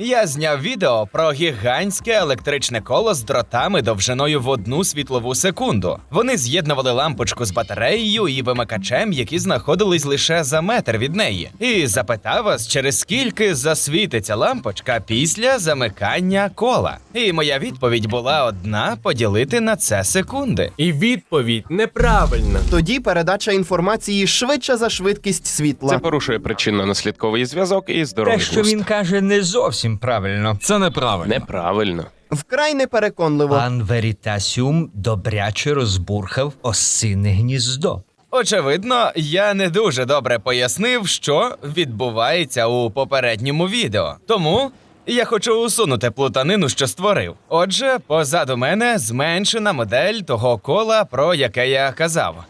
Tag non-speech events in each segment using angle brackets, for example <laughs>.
Я зняв відео про гігантське електричне коло з дротами довжиною в одну світлову секунду. Вони з'єднували лампочку з батареєю і вимикачем, які знаходились лише за метр від неї. І запитав вас, через скільки засвітиться лампочка після замикання кола. І моя відповідь була одна: поділити на це секунди. І відповідь неправильна. Тоді передача інформації швидше за швидкість світла. Це порушує причинно-наслідковий зв'язок і здоровий Те, що він каже, не зовсім правильно. Це неправильно. Неправильно. Вкрай непереконливо. Пан Верітасіум добряче розбурхав осине гніздо. Очевидно, я не дуже добре пояснив, що відбувається у попередньому відео. Тому я хочу усунути плутанину, що створив. Отже, позаду мене зменшена модель того кола, про яке я казав.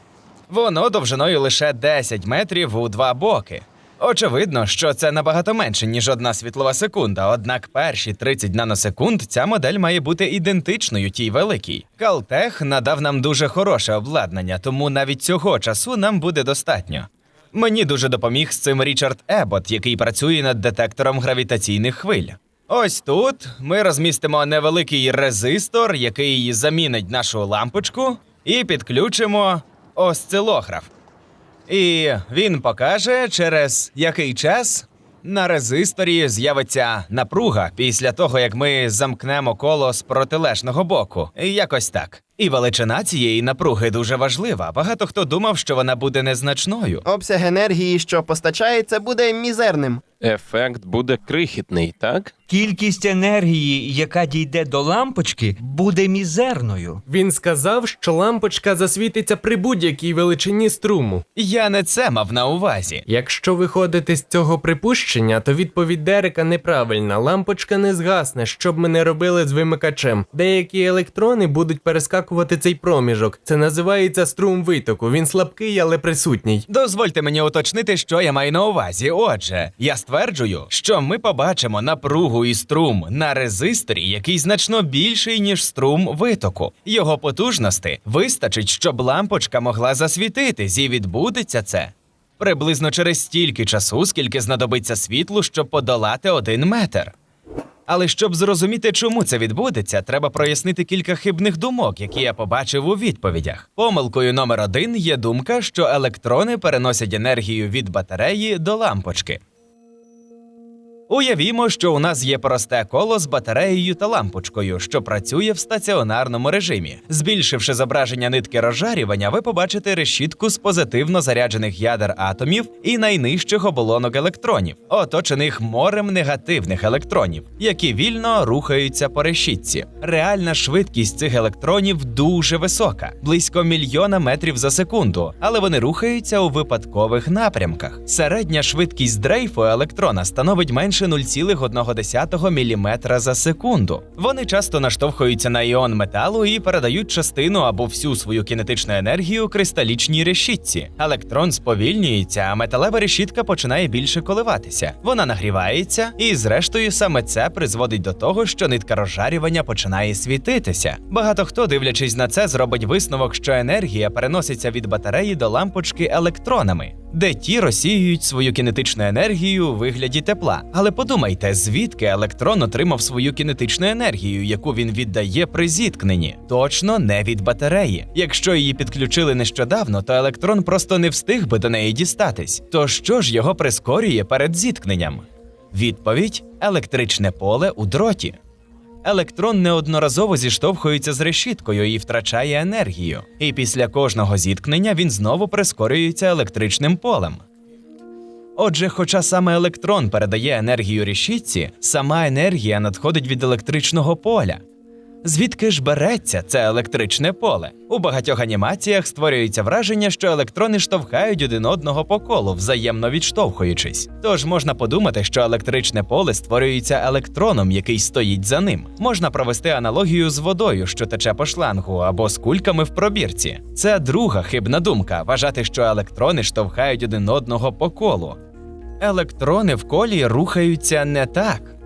Воно довжиною лише 10 метрів у два боки. Очевидно, що це набагато менше, ніж одна світлова секунда. Однак перші 30 наносекунд ця модель має бути ідентичною тій великій. Калтех надав нам дуже хороше обладнання, тому навіть цього часу нам буде достатньо. Мені дуже допоміг з цим Річард Ебот, який працює над детектором гравітаційних хвиль. Ось тут ми розмістимо невеликий резистор, який замінить нашу лампочку, і підключимо осцилограф. І він покаже, через який час на резисторі з'явиться напруга після того, як ми замкнемо коло з протилежного боку. Якось так. І величина цієї напруги дуже важлива. Багато хто думав, що вона буде незначною. Обсяг енергії, що постачається, буде мізерним. Ефект буде крихітний, так? Кількість енергії, яка дійде до лампочки, буде мізерною. Він сказав, що лампочка засвітиться при будь-якій величині струму. Я не це мав на увазі. Якщо виходити з цього припущення, то відповідь Дерека неправильна. Лампочка не згасне, що б ми не робили з вимикачем. Деякі електрони будуть перескакувати цей проміжок. Це називається струм витоку. Він слабкий, але присутній. Дозвольте мені уточнити, що я маю на увазі. Отже, я стверджую, що ми побачимо напругу і струм на резисторі, який значно більший, ніж струм витоку. Його потужності вистачить, щоб лампочка могла засвітитись, і відбудеться це. Приблизно через стільки часу, скільки знадобиться світлу, щоб подолати один метр. Але щоб зрозуміти, чому це відбудеться, треба прояснити кілька хибних думок, які я побачив у відповідях. Помилкою номер один є думка, що електрони переносять енергію від батареї до лампочки. Уявімо, що у нас є просте коло з батареєю та лампочкою, що працює в стаціонарному режимі. Збільшивши зображення нитки розжарювання, ви побачите решітку з позитивно заряджених ядер атомів і найнижчих оболонок електронів, оточених морем негативних електронів, які вільно рухаються по решітці. Реальна швидкість цих електронів дуже висока, близько мільйона метрів за секунду, але вони рухаються у випадкових напрямках. Середня швидкість дрейфу електрона становить менше 0,1 мм за секунду. Вони часто наштовхуються на іон металу і передають частину або всю свою кінетичну енергію кристалічній решітці. Електрон сповільнюється, а металева решітка починає більше коливатися. Вона нагрівається, і зрештою саме це призводить до того, що нитка розжарювання починає світитися. Багато хто, дивлячись на це, зробить висновок, що енергія переноситься від батареї до лампочки електронами, де ті розсіюють свою кінетичну енергію у вигляді тепла. Але подумайте, звідки електрон отримав свою кінетичну енергію, яку він віддає при зіткненні? Точно не від батареї. Якщо її підключили нещодавно, то електрон просто не встиг би до неї дістатись. То що ж його прискорює перед зіткненням? Відповідь електричне поле у дроті. Електрон неодноразово зіштовхується з решіткою і втрачає енергію. І після кожного зіткнення він знову прискорюється електричним полем. Отже, хоча саме електрон передає енергію решітці, сама енергія надходить від електричного поля. Звідки ж береться це електричне поле? У багатьох анімаціях створюється враження, що електрони штовхають один одного по колу, взаємно відштовхуючись. Тож можна подумати, що електричне поле створюється електроном, який стоїть за ним. Можна провести аналогію з водою, що тече по шлангу, або з кульками в пробірці. Це друга хибна думка вважати, що електрони штовхають один одного по колу. Електрони в колі рухаються не так.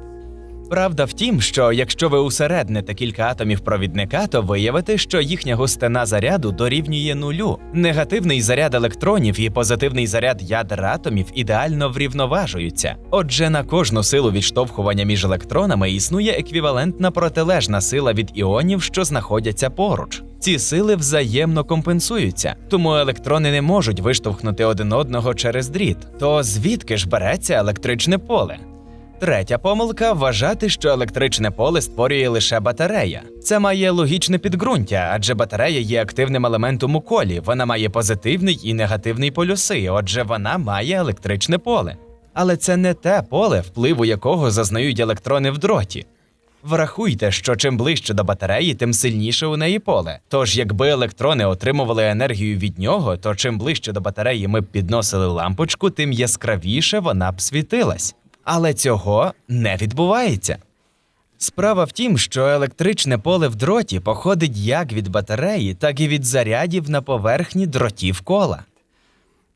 Правда в тім, що якщо ви усередните кілька атомів провідника, то виявите, що їхня густина заряду дорівнює нулю. Негативний заряд електронів і позитивний заряд ядер атомів ідеально врівноважуються. Отже, на кожну силу відштовхування між електронами існує еквівалентна протилежна сила від іонів, що знаходяться поруч. Ці сили взаємно компенсуються, тому електрони не можуть виштовхнути один одного через дріт. То звідки ж береться електричне поле? Третя помилка вважати, що електричне поле створює лише батарея. Це має логічне підґрунтя, адже батарея є активним елементом у колі. Вона має позитивний і негативний полюси, отже, вона має електричне поле. Але це не те поле, впливу якого зазнають електрони в дроті. Врахуйте, що чим ближче до батареї, тим сильніше у неї поле. Тож, якби електрони отримували енергію від нього, то чим ближче до батареї ми б підносили лампочку, тим яскравіше вона б світилась. Але цього не відбувається. Справа в тім, що електричне поле в дроті походить як від батареї, так і від зарядів на поверхні дротів кола.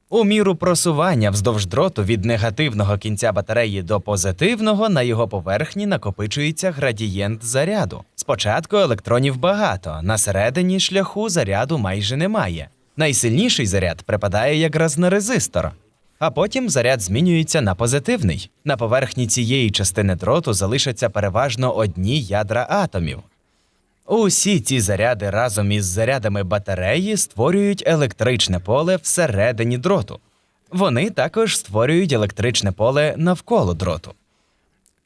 У міру просування вздовж дроту від негативного кінця батареї до позитивного на його поверхні накопичується градієнт заряду. Спочатку електронів багато, на середині шляху заряду майже немає. Найсильніший заряд припадає якраз на резистор. А потім заряд змінюється на позитивний. На поверхні цієї частини дроту залишаться переважно одні ядра атомів. Усі ці заряди разом із зарядами батареї створюють електричне поле всередині дроту. Вони також створюють електричне поле навколо дроту.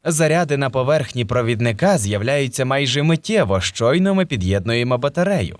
Заряди на поверхні провідника з'являються майже миттєво, щойно ми під'єднуємо батарею.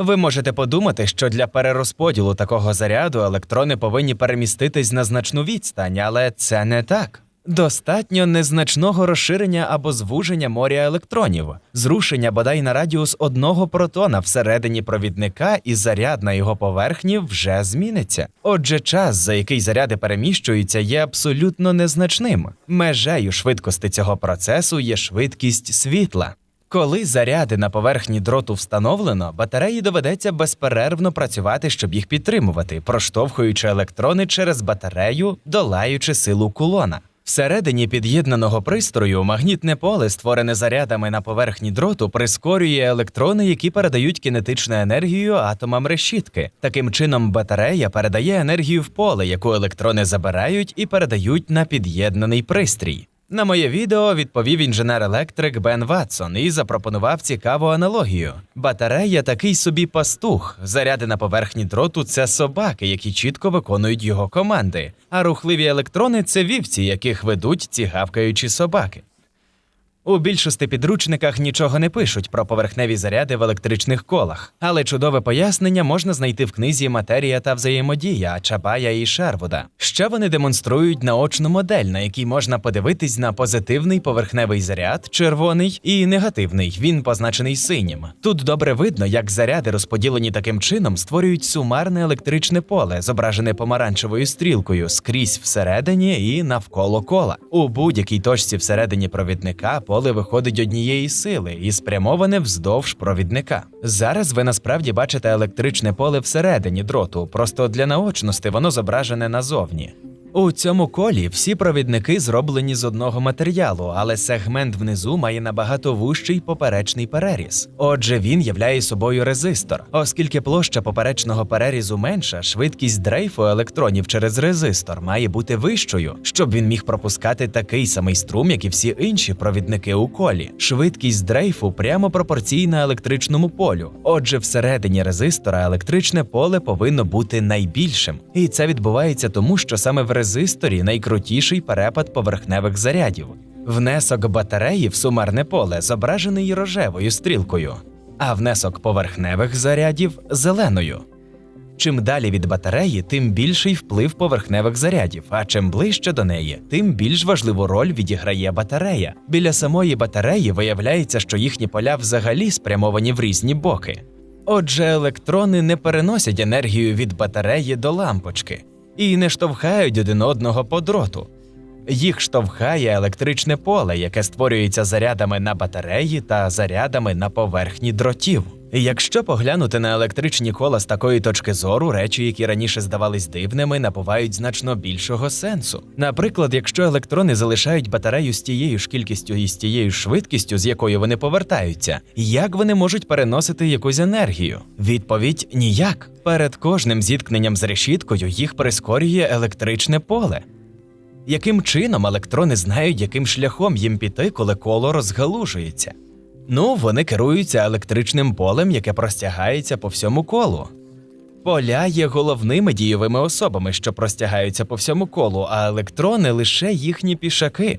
Ви можете подумати, що для перерозподілу такого заряду електрони повинні переміститись на значну відстань, але це не так. Достатньо незначного розширення або звуження моря електронів, зрушення бодай на радіус одного протона всередині провідника, і заряд на його поверхні вже зміниться. Отже, час, за який заряди переміщуються, є абсолютно незначним. Межею швидкості цього процесу є швидкість світла. Коли заряди на поверхні дроту встановлено, батареї доведеться безперервно працювати, щоб їх підтримувати, проштовхуючи електрони через батарею, долаючи силу кулона. Всередині під'єднаного пристрою магнітне поле, створене зарядами на поверхні дроту, прискорює електрони, які передають кінетичну енергію атомам решітки. Таким чином, батарея передає енергію в поле, яку електрони забирають і передають на під'єднаний пристрій. На моє відео відповів інженер-електрик Бен Ватсон і запропонував цікаву аналогію. Батарея такий собі пастух. Заряди на поверхні дроту це собаки, які чітко виконують його команди. А рухливі електрони це вівці, яких ведуть ці гавкаючі собаки. У більшості підручниках нічого не пишуть про поверхневі заряди в електричних колах, але чудове пояснення можна знайти в книзі Матерія та взаємодія Чабая і Шервуда. Ще вони демонструють наочну модель, на якій можна подивитись на позитивний поверхневий заряд, червоний, і негативний. Він позначений синім. Тут добре видно, як заряди, розподілені таким чином, створюють сумарне електричне поле, зображене помаранчевою стрілкою скрізь всередині і навколо кола. У будь-якій точці всередині провідника поле виходить однієї сили і спрямоване вздовж провідника. Зараз ви насправді бачите електричне поле всередині дроту, просто для наочності воно зображене назовні. У цьому колі всі провідники зроблені з одного матеріалу, але сегмент внизу має набагато вущий поперечний переріз. Отже, він являє собою резистор. Оскільки площа поперечного перерізу менша, швидкість дрейфу електронів через резистор має бути вищою, щоб він міг пропускати такий самий струм, як і всі інші провідники у колі. Швидкість дрейфу прямо пропорційна електричному полю. Отже, всередині резистора електричне поле повинно бути найбільшим. І це відбувається тому, що саме в резисторі найкрутіший перепад поверхневих зарядів. Внесок батареї в сумарне поле зображений рожевою стрілкою, а внесок поверхневих зарядів зеленою. Чим далі від батареї, тим більший вплив поверхневих зарядів, а чим ближче до неї, тим більш важливу роль відіграє батарея. Біля самої батареї виявляється, що їхні поля взагалі спрямовані в різні боки. Отже, електрони не переносять енергію від батареї до лампочки і не штовхають один одного по дроту. Їх штовхає електричне поле, яке створюється зарядами на батареї та зарядами на поверхні дротів. Якщо поглянути на електричні кола з такої точки зору, речі, які раніше здавались дивними, набувають значно більшого сенсу. Наприклад, якщо електрони залишають батарею з тією ж кількістю і з тією швидкістю, з якою вони повертаються, як вони можуть переносити якусь енергію? Відповідь ніяк. Перед кожним зіткненням з решіткою їх прискорює електричне поле. Яким чином електрони знають, яким шляхом їм піти, коли коло розгалужується? Ну, вони керуються електричним полем, яке простягається по всьому колу. Поля є головними дійовими особами, що простягаються по всьому колу, а електрони лише їхні пішаки.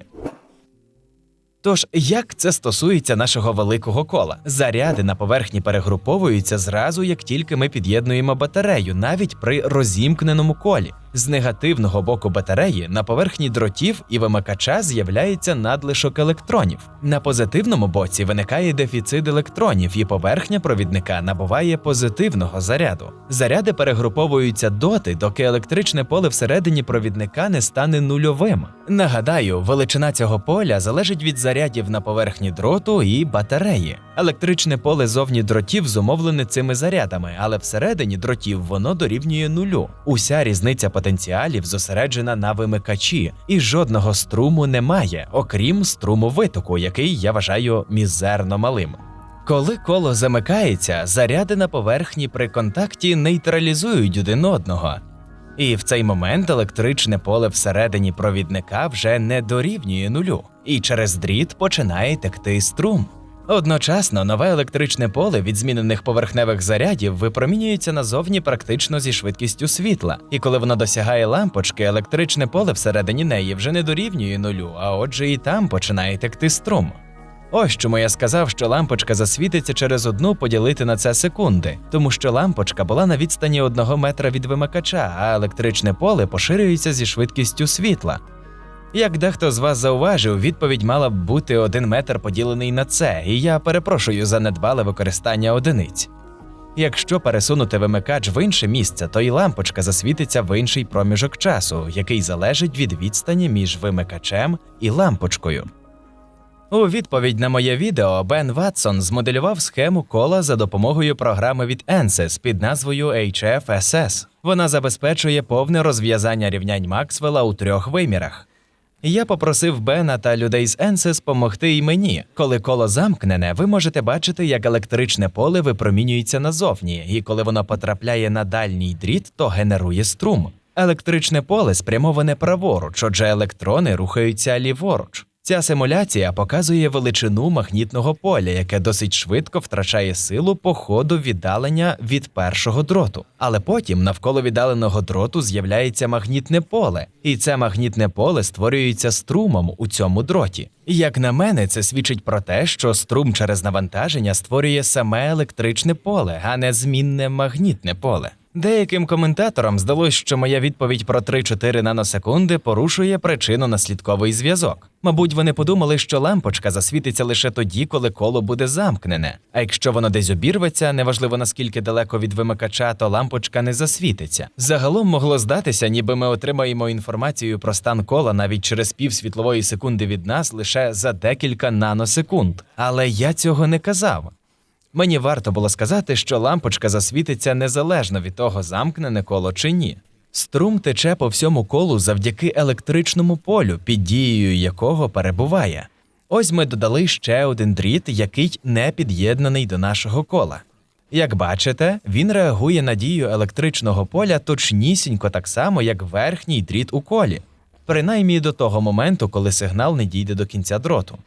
Тож, як це стосується нашого великого кола? Заряди на поверхні перегруповуються зразу, як тільки ми під'єднуємо батарею, навіть при розімкненому колі. З негативного боку батареї на поверхні дротів і вимикача з'являється надлишок електронів. На позитивному боці виникає дефіцит електронів, і поверхня провідника набуває позитивного заряду. Заряди перегруповуються доти, доки електричне поле всередині провідника не стане нульовим. Нагадаю, величина цього поля залежить від зарядів на поверхні дроту і батареї. Електричне поле зовні дротів зумовлене цими зарядами, але всередині дротів воно дорівнює нулю. Уся різниця потенціалів зосереджена на вимикачі, і жодного струму немає, окрім струму витоку, який я вважаю мізерно малим. Коли коло замикається, заряди на поверхні при контакті нейтралізують один одного. І в цей момент електричне поле всередині провідника вже не дорівнює нулю, і через дріт починає текти струм. Одночасно нове електричне поле від змінених поверхневих зарядів випромінюється назовні практично зі швидкістю світла, і коли воно досягає лампочки, електричне поле всередині неї вже не дорівнює нулю, а отже, і там починає текти струм. Ось чому я сказав, що лампочка засвітиться через одну поділити на це секунди, тому що лампочка була на відстані одного метра від вимикача, а електричне поле поширюється зі швидкістю світла. Як дехто з вас зауважив, відповідь мала б бути один метр поділений на це, і я перепрошую за недбале використання одиниць. Якщо пересунути вимикач в інше місце, то і лампочка засвітиться в інший проміжок часу, який залежить від відстані між вимикачем і лампочкою. У відповідь на моє відео Бен Ватсон змоделював схему кола за допомогою програми від ANSYS під назвою HFSS. Вона забезпечує повне розв'язання рівнянь Максвелла у трьох вимірах. Я попросив Бена та людей з Енсес помогти й мені. Коли коло замкнене, ви можете бачити, як електричне поле випромінюється назовні, і коли воно потрапляє на дальній дріт, то генерує струм. Електричне поле спрямоване праворуч, отже електрони рухаються ліворуч. Ця симуляція показує величину магнітного поля, яке досить швидко втрачає силу по ходу віддалення від першого дроту. Але потім навколо віддаленого дроту з'являється магнітне поле, і це магнітне поле створюється струмом у цьому дроті. Як на мене, це свідчить про те, що струм через навантаження створює саме електричне поле, а не змінне магнітне поле. Деяким коментаторам здалось, що моя відповідь про 3-4 наносекунди порушує причинно-наслідковий зв'язок. Мабуть, вони подумали, що лампочка засвітиться лише тоді, коли коло буде замкнене. А якщо воно десь обірветься, неважливо наскільки далеко від вимикача, то лампочка не засвітиться. Загалом могло здатися, ніби ми отримаємо інформацію про стан кола навіть через пів світлової секунди від нас лише за декілька наносекунд. Але я цього не казав. Мені варто було сказати, що лампочка засвітиться незалежно від того, замкнене коло чи ні. Струм тече по всьому колу завдяки електричному полю, під дією якого перебуває. Ось ми додали ще один дріт, який не під'єднаний до нашого кола. Як бачите, він реагує на дію електричного поля точнісінько так само, як верхній дріт у колі, принаймні до того моменту, коли сигнал не дійде до кінця дроту.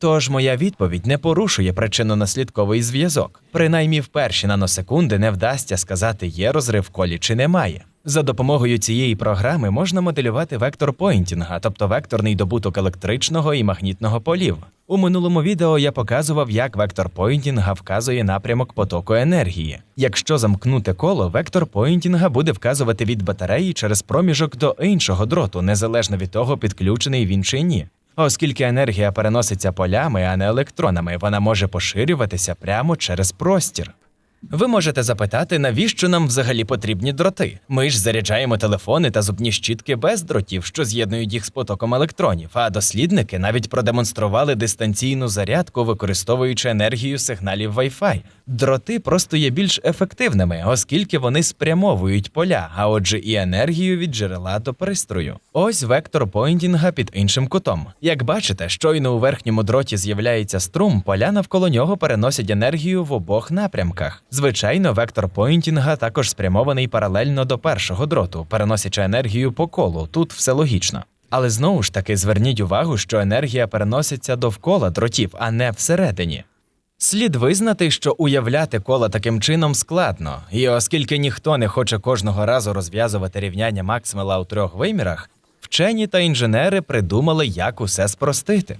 Тож моя відповідь не порушує причинно-наслідковий зв'язок. Принаймні в перші наносекунди не вдасться сказати, є розрив колі чи немає. За допомогою цієї програми можна моделювати вектор пойнтінга, тобто векторний добуток електричного і магнітного полів. У минулому відео я показував, як вектор пойнтінга вказує напрямок потоку енергії. Якщо замкнути коло, вектор пойнтінга буде вказувати від батареї через проміжок до іншого дроту, незалежно від того, підключений він чи ні. Оскільки енергія переноситься полями, а не електронами, вона може поширюватися прямо через простір. Ви можете запитати, навіщо нам взагалі потрібні дроти? Ми ж заряджаємо телефони та зубні щітки без дротів, що з'єднують їх з потоком електронів. А дослідники навіть продемонстрували дистанційну зарядку, використовуючи енергію сигналів Wi-Fi. Дроти просто є більш ефективними, оскільки вони спрямовують поля, а отже, і енергію від джерела до пристрою. Ось вектор поінтінга під іншим кутом. Як бачите, щойно у верхньому дроті з'являється струм, поля навколо нього переносять енергію в обох напрямках. Звичайно, вектор поінтінга також спрямований паралельно до першого дроту, переносячи енергію по колу. Тут все логічно. Але знову ж таки зверніть увагу, що енергія переноситься довкола дротів, а не всередині. Слід визнати, що уявляти коло таким чином складно, і оскільки ніхто не хоче кожного разу розв'язувати рівняння Максвелла у трьох вимірах, вчені та інженери придумали, як усе спростити.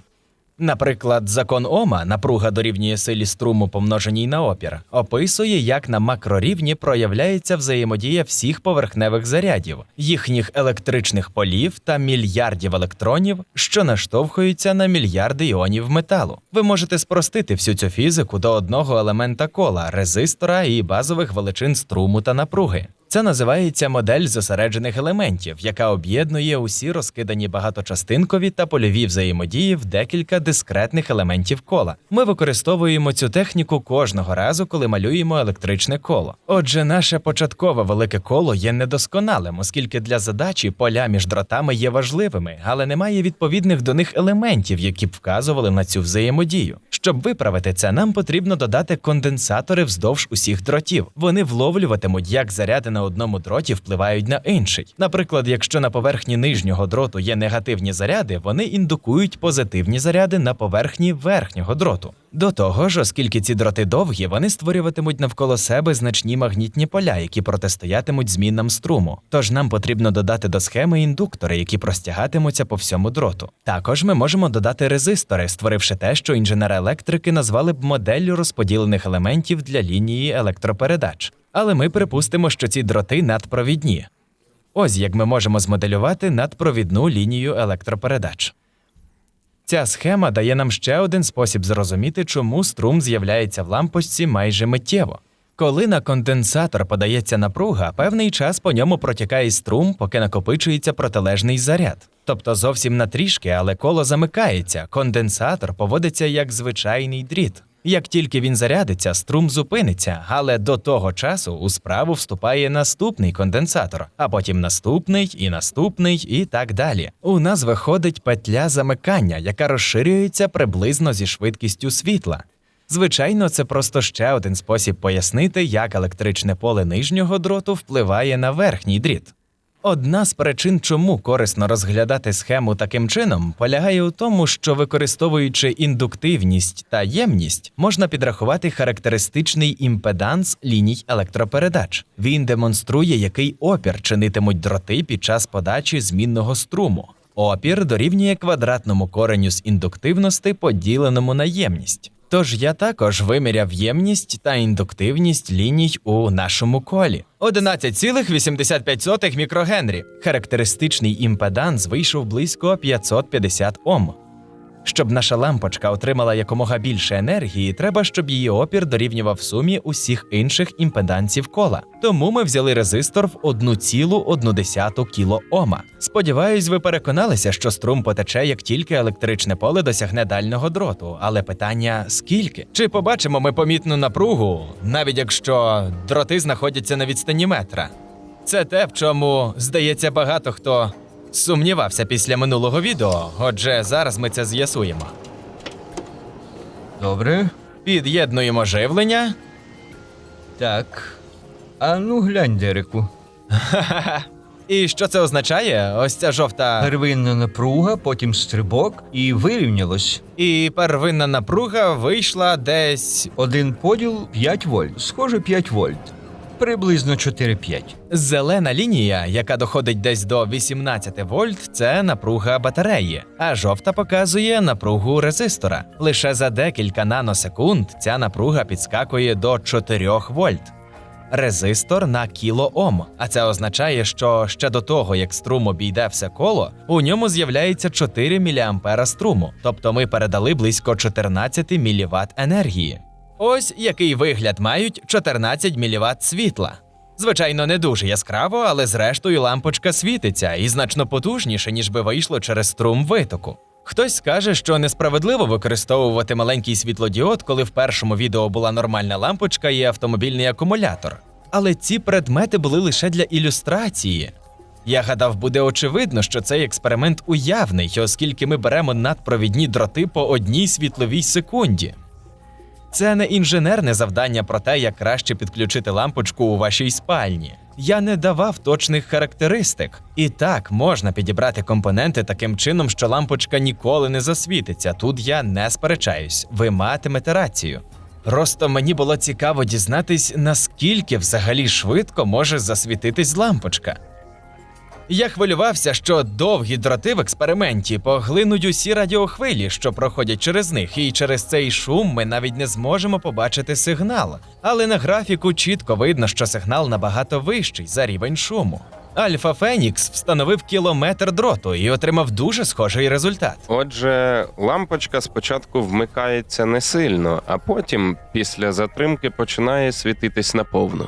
Наприклад, закон Ома, напруга дорівнює силі струму помноженій на опір, описує, як на макрорівні проявляється взаємодія всіх поверхневих зарядів, їхніх електричних полів та мільярдів електронів, що наштовхуються на мільярди іонів металу. Ви можете спростити всю цю фізику до одного елемента кола, резистора і базових величин струму та напруги. Це називається модель зосереджених елементів, яка об'єднує усі розкидані багаточастинкові та польові взаємодії в декілька дискретних елементів кола. Ми використовуємо цю техніку кожного разу, коли малюємо електричне коло. Отже, наше початкове велике коло є недосконалим, оскільки для задачі поля між дротами є важливими, але немає відповідних до них елементів, які б вказували на цю взаємодію. Щоб виправити це, нам потрібно додати конденсатори вздовж усіх дротів. Вони вловлюватимуть, як заряди на одному дроті впливають на інший. Наприклад, якщо на поверхні нижнього дроту є негативні заряди, вони індукують позитивні заряди на поверхні верхнього дроту. До того ж, оскільки ці дроти довгі, вони створюватимуть навколо себе значні магнітні поля, які протистоятимуть змінам струму. Тож нам потрібно додати до схеми індуктори, які простягатимуться по всьому дроту. Також ми можемо додати резистори, створивши те, що інженери-електрики назвали б моделлю розподілених елементів для лінії електропередач. Але ми припустимо, що ці дроти надпровідні. Ось як ми можемо змоделювати надпровідну лінію електропередач. Ця схема дає нам ще один спосіб зрозуміти, чому струм з'являється в лампочці майже миттєво. Коли на конденсатор подається напруга, певний час по ньому протікає струм, поки накопичується протилежний заряд. Тобто зовсім на трішки, але коло замикається, конденсатор поводиться як звичайний дріт. Як тільки він зарядиться, струм зупиниться, але до того часу у справу вступає наступний конденсатор, а потім наступний і наступний, і так далі. У нас виходить петля замикання, яка розширюється приблизно зі швидкістю світла. Звичайно, це просто ще один спосіб пояснити, як електричне поле нижнього дроту впливає на верхній дріт. Одна з причин, чому корисно розглядати схему таким чином, полягає у тому, що використовуючи індуктивність та ємність, можна підрахувати характеристичний імпеданс ліній електропередач. Він демонструє, який опір чинитимуть дроти під час подачі змінного струму. Опір дорівнює квадратному кореню з індуктивності, поділеному на ємність. Тож я також виміряв ємність та індуктивність ліній у нашому колі. 11,85 мікрогенрі. Характеристичний імпеданс вийшов близько 550 Ом. Щоб наша лампочка отримала якомога більше енергії, треба, щоб її опір дорівнював сумі усіх інших імпедансів кола. Тому ми взяли резистор в 1,1 кілоома. Сподіваюсь, ви переконалися, що струм потече, як тільки електричне поле досягне дальнього дроту. Але питання скільки? Чи побачимо ми помітну напругу, навіть якщо дроти знаходяться на відстані метра? Це те, в чому, здається, багато хто сумнівався після минулого відео. Отже, зараз ми це з'ясуємо. Добре. Під'єднуємо живлення. Так. А ну глянь, Дереку. <laughs> І що це означає? Ось ця жовта Первинна напруга, потім стрибок і вирівнялось. і первинна напруга вийшла десь. Один поділ 5 вольт. Схоже, 5 вольт. Приблизно 4-5. Зелена лінія, яка доходить десь до 18 вольт, це напруга батареї, а жовта показує напругу резистора. Лише за декілька наносекунд ця напруга підскакує до 4 вольт. Резистор на кілоом, а це означає, що ще до того, як струм обійде все коло, у ньому з'являється 4 мА струму, тобто ми передали близько 14 мВт енергії. Ось який вигляд мають 14 мВт світла. Звичайно, не дуже яскраво, але зрештою лампочка світиться і значно потужніше, ніж би вийшло через струм витоку. Хтось скаже, що несправедливо використовувати маленький світлодіод, коли в першому відео була нормальна лампочка і автомобільний акумулятор. Але ці предмети були лише для ілюстрації. Я гадав, буде очевидно, що цей експеримент уявний, оскільки ми беремо надпровідні дроти по одній світловій секунді. Це не інженерне завдання про те, як краще підключити лампочку у вашій спальні. Я не давав точних характеристик. І так можна підібрати компоненти таким чином, що лампочка ніколи не засвітиться. Тут я не сперечаюсь, ви матимете рацію. Просто мені було цікаво дізнатись, наскільки взагалі швидко може засвітитись лампочка. Я хвилювався, що довгі дроти в експерименті поглинуть усі радіохвилі, що проходять через них, і через цей шум ми навіть не зможемо побачити сигнал. Але на графіку чітко видно, що сигнал набагато вищий за рівень шуму. Альфа Фенікс встановив кілометр дроту і отримав дуже схожий результат. Отже, лампочка спочатку вмикається не сильно, а потім, після затримки, починає світитись наповну.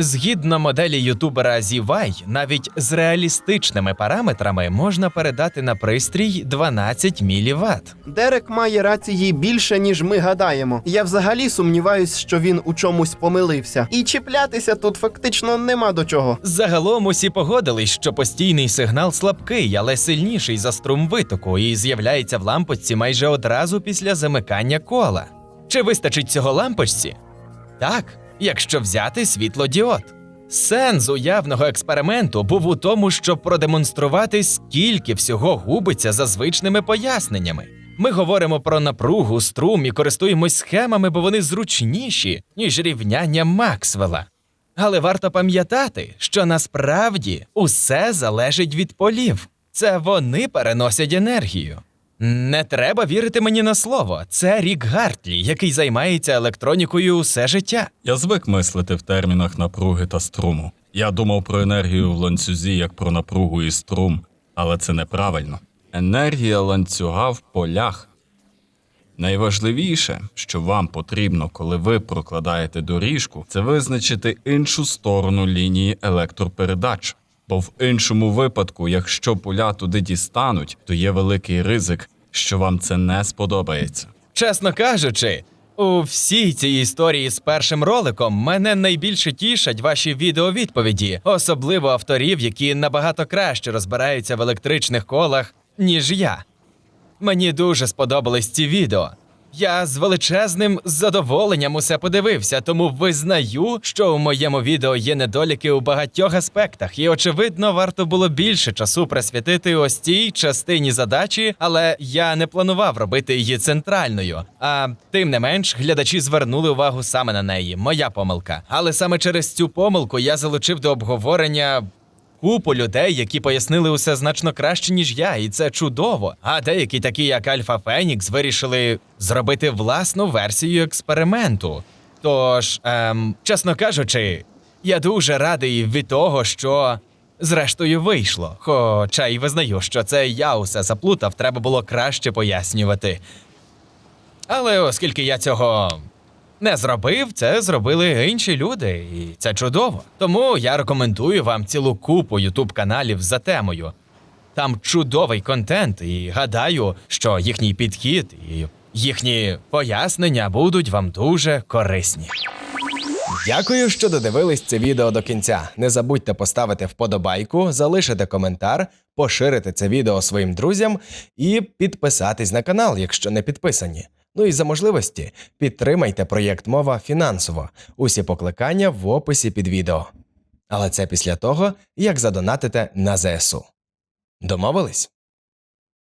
Згідно моделі ютубера ZY, навіть з реалістичними параметрами можна передати на пристрій 12 мВт. Дерек має рації більше, ніж ми гадаємо. Я взагалі сумніваюсь, що він у чомусь помилився. І чіплятися тут фактично нема до чого. Загалом усі погодились, що постійний сигнал слабкий, але сильніший за струм витоку і з'являється в лампочці майже одразу після замикання кола. Чи вистачить цього лампочці? Так, якщо взяти світлодіод. Сенс уявного експерименту був у тому, щоб продемонструвати, скільки всього губиться за звичними поясненнями. Ми говоримо про напругу, струм і користуємось схемами, бо вони зручніші, ніж рівняння Максвелла. Але варто пам'ятати, що насправді усе залежить від полів. Це вони переносять енергію. Не треба вірити мені на слово. Це Рік Гартлі, який займається електронікою усе життя. Я звик мислити в термінах напруги та струму. Я думав про енергію в ланцюзі як про напругу і струм, але це неправильно. Енергія ланцюга в полях. Найважливіше, що вам потрібно, коли ви прокладаєте доріжку, це визначити іншу сторону лінії електропередач. Бо в іншому випадку, якщо поля туди дістануть, то є великий ризик, що вам це не сподобається. Чесно кажучи, у всій цій історії з першим роликом мене найбільше тішать ваші відеовідповіді, особливо авторів, які набагато краще розбираються в електричних колах, ніж я. Мені дуже сподобались ці відео. Я з величезним задоволенням усе подивився, тому визнаю, що у моєму відео є недоліки у багатьох аспектах, і очевидно, варто було більше часу присвятити ось цій частині задачі, але я не планував робити її центральною. А тим не менш, глядачі звернули увагу саме на неї. Моя помилка. Але саме через цю помилку я залучив до обговорення купу людей, які пояснили усе значно краще, ніж я, і це чудово. А деякі, такі як Альфа Фенікс, вирішили зробити власну версію експерименту. Тож, ем, чесно кажучи, я дуже радий від того, що зрештою вийшло. Хоча й визнаю, що це я усе заплутав, треба було краще пояснювати. Але оскільки я цього не зробив, це зробили інші люди, і це чудово. Тому я рекомендую вам цілу купу ютуб каналів за темою. Там чудовий контент, і гадаю, що їхній підхід і їхні пояснення будуть вам дуже корисні. Дякую, що додивились це відео до кінця. Не забудьте поставити вподобайку, залишити коментар, поширити це відео своїм друзям і підписатись на канал, якщо не підписані. Ну і за можливості підтримайте проєкт мова фінансово. Усі покликання в описі під відео. Але це після того, як задонатите на ЗСУ. Домовились?